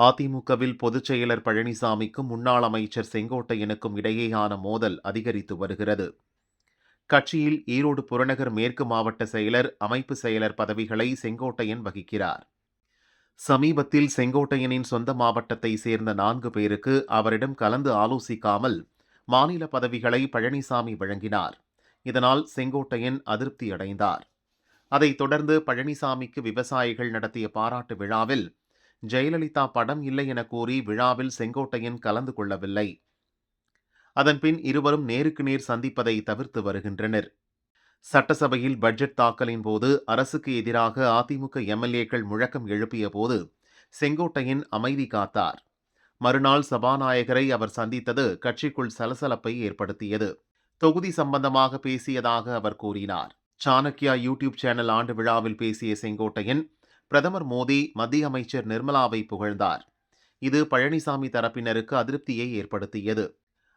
அதிமுகவில் பொதுச் செயலர் பழனிசாமிக்கும் முன்னாள் அமைச்சர் செங்கோட்டையனுக்கும் இடையேயான மோதல் அதிகரித்து வருகிறது. கட்சியில் ஈரோடு புறநகர் மேற்கு மாவட்ட செயலர் அமைப்பு செயலர் பதவிகளை செங்கோட்டையன் வகிக்கிறார். சமீபத்தில் செங்கோட்டையனின் சொந்த மாவட்டத்தை சேர்ந்த நான்கு பேருக்கு அவரிடம் கலந்து ஆலோசிக்காமல் மாநில பதவிகளை பழனிசாமி வழங்கினார். இதனால் செங்கோட்டையன் அதிருப்தி அடைந்தார் அதைத் தொடர்ந்து பழனிசாமிக்கு விவசாயிகள் நடத்திய பாராட்டு விழாவில் ஜெயலலிதா படம் இல்லை என கூறி விழாவில் செங்கோட்டையன் கலந்து கொள்ளவில்லை. அதன்பின் இருவரும் நேருக்கு நேர் சந்திப்பதை தவிர்த்து வருகின்றனர். சட்டசபையில் பட்ஜெட் தாக்கலின் போது அரசுக்கு எதிராக அதிமுக எம்எல்ஏக்கள் முழக்கம் எழுப்பிய போது செங்கோட்டையன் அமைதி காத்தார். மறுநாள் சபாநாயகரை அவர் சந்தித்தது கட்சிக்குள் சலசலப்பை ஏற்படுத்தியது. தொகுதி சம்பந்தமாக பேசியதாக அவர் கூறினார். சாணக்யா யூடியூப் சேனல் ஆண்டு விழாவில் பேசிய செங்கோட்டையன் பிரதமர் மோடி மத்திய அமைச்சர் நிர்மலாவை புகழ்ந்தார். இது பழனிசாமி தரப்பினருக்கு அதிருப்தியை ஏற்படுத்தியது.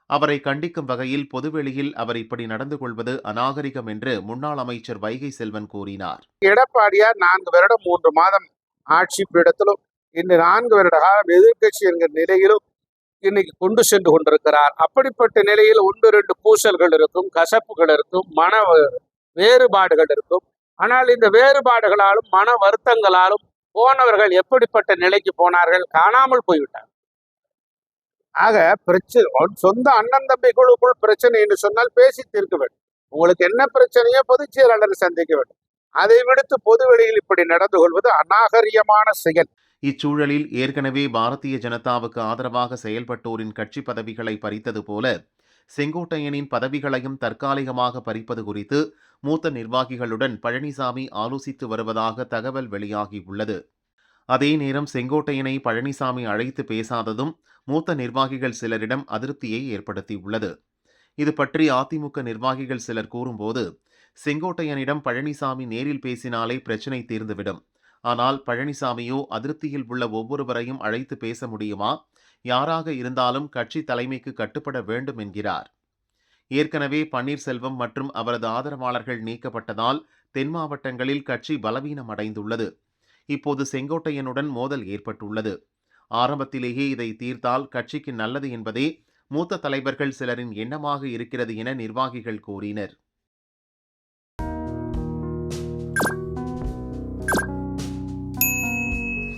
அவரை கண்டிக்கும் வகையில் பொதுவெளியில் அவர் இப்படி நடந்து கொள்வது அநாகரிகம் என்று முன்னாள் அமைச்சர் வைகை செல்வன் கூறினார். எடப்பாடியார் நான்கு வருடம் மூன்று மாதம் ஆட்சி பீடத்திலும் இன்று நான்கு வருட காலம் எதிர்கட்சி என்கிற நிலையிலும் இன்னைக்கு கொண்டு சென்று கொண்டிருக்கிறார். அப்படிப்பட்ட நிலையில் ஒன்று ரெண்டு பூசல்கள் இருக்கும் கசப்புகள் இருக்கும் மன வேறுபாடுகள் இருக்கும். ஆனால் இந்த வேறுபாடுகளாலும் மன வருத்தங்களாலும் போனவர்கள் எப்படிப்பட்ட நிலைக்கு போனார்கள் காணாமல் போய்விட்டார். ஆக பிரச்சனை சொந்த அண்ணன் தம்பி குழுக்குள் பிரச்சனை என்று சொன்னால் பேசி தீர்க்க வேண்டும். உங்களுக்கு என்ன பிரச்சனையோ பொதுச் செயலாளர் சந்திக்க வேண்டும். அதை விடுத்து பொதுவெளியில் இப்படி நடந்து கொள்வது அநாகரியமான செயல். இச்சூழலில் ஏற்கனவே பாரதிய ஜனதாவுக்கு ஆதரவாக செயல்பட்டோரின் கட்சி பதவிகளை பறித்தது போல செங்கோட்டையனின் பதவிகளையும் தற்காலிகமாக பறிப்பது குறித்து மூத்த நிர்வாகிகளுடன் பழனிசாமி ஆலோசித்து வருவதாக தகவல் வெளியாகியுள்ளது. அதே நேரம் செங்கோட்டையனை பழனிசாமி அழைத்து பேசாததும் மூத்த நிர்வாகிகள் சிலரிடம் அதிருப்தியை ஏற்படுத்தியுள்ளது. இது பற்றி அதிமுக நிர்வாகிகள் சிலர் கூறும்போது செங்கோட்டையனிடம் பழனிசாமி நேரில் பேசினாலே பிரச்சினை தீர்ந்துவிடும். ஆனால் பழனிசாமியோ அதிருப்தியில் உள்ள ஒவ்வொருவரையும் அழைத்து பேச முடியுமா? யாராக இருந்தாலும் கட்சி தலைமைக்கு கட்டுப்பட வேண்டும் என்கிறார். ஏற்கனவே பன்னீர்செல்வம் மற்றும் அவரது ஆதரவாளர்கள் நீக்கப்பட்டதால் தென் மாவட்டங்களில் கட்சி பலவீனம் அடைந்துள்ளது இப்போது செங்கோட்டையனுடன் மோதல் ஏற்பட்டுள்ளது. ஆரம்பத்திலேயே இதை தீர்த்தால் கட்சிக்கு நல்லது என்பதே மூத்த தலைவர்கள் சிலரின் எண்ணமாக இருக்கிறது என நிர்வாகிகள் கூறினர்.